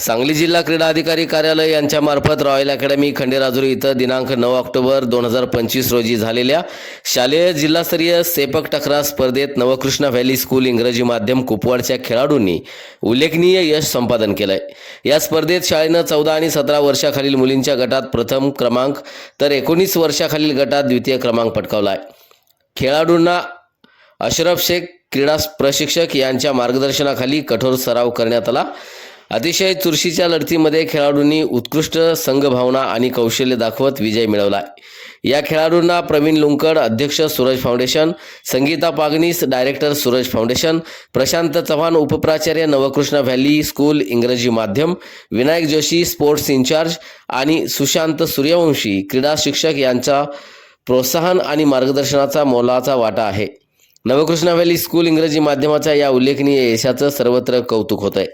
सांगली जिल्हा क्रीडा अधिकारी कार्यालय यांच्यामार्फत रॉयल अकॅडमी खंडेराजुरी इथं दिनांक नऊ ऑक्टोबर दोन हजार पंचवीस रोजी झालेल्या शालेय जिल्हास्तरीय सेपक टकरा स्पर्धेत नवकृष्ण व्हॅली स्कूल इंग्रजी माध्यम कुपवाडच्या खेळाडूंनी उल्लेखनीय यश संपादन केलंय. या स्पर्धेत शाळेनं चौदा आणि सतरा वर्षाखालील मुलींच्या गटात प्रथम क्रमांक तर एकोणीस वर्षाखालील गटात द्वितीय क्रमांक पटकावला आहे खेळाडूंना अशरफ शेख क्रीडा प्रशिक्षक यांच्या मार्गदर्शनाखाली कठोर सराव करण्यात आला. अतिशय चुरशीच्या लढतीमध्ये खेळाडूंनी उत्कृष्ट संघभावना आणि कौशल्य दाखवत विजय मिळवला. या खेळाडूंना प्रवीण लुंकड अध्यक्ष Suraj foundation Sangita Pagnis director Suraj foundation Prashant Chavan उपप्राचार्य Navkrishna valley school इंग्रजी माध्यम विनायक जोशी स्पोर्ट्स इन्चार्ज आणि सुशांत सूर्यवंशी क्रीडा शिक्षक यांचा प्रोत्साहन आणि मार्गदर्शनाचा मोलाचा वाटा आहे. नवकृष्ण व्हॅली स्कूल इंग्रजी माध्यमाच्या या उल्लेखनीय यशाचं सर्वत्र कौतुक होत आहे